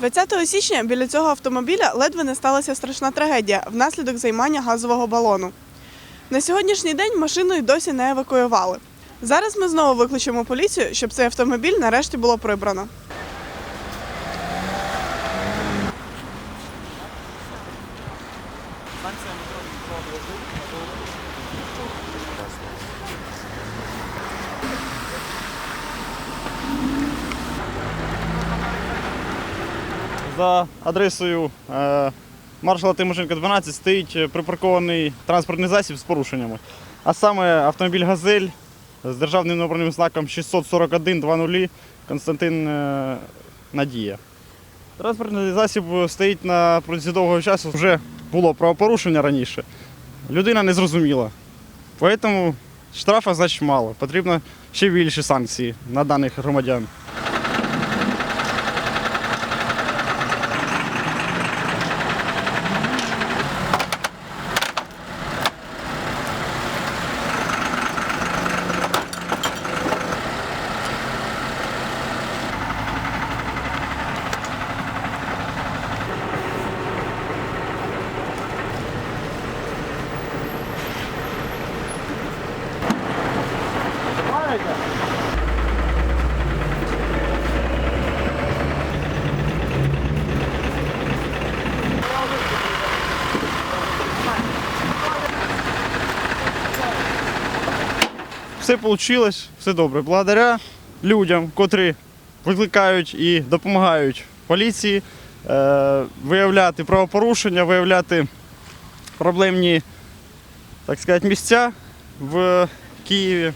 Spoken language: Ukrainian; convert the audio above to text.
20 січня біля цього автомобіля ледве не сталася страшна трагедія внаслідок займання газового балону. На сьогоднішній день машину й досі не евакуювали. Зараз ми знову викличемо поліцію, щоб цей автомобіль нарешті було прибрано. За адресою е, маршала Тимошенка 12 стоїть е, припаркований транспортний засіб з порушеннями. А саме автомобіль Газель з державним номерним знаком 641-00 Константин е, Надія. Транспортний засіб стоїть на протязі довгого часу. Вже було правопорушення раніше. Людина не зрозуміла. Тому штрафа значить мало. Потрібно ще більші санкції на даних громадян. Все вийшло, все добре. Благодаря людям, котрі викликають і допомагають поліції е, виявляти правопорушення, виявляти проблемні так сказати, місця в Києві.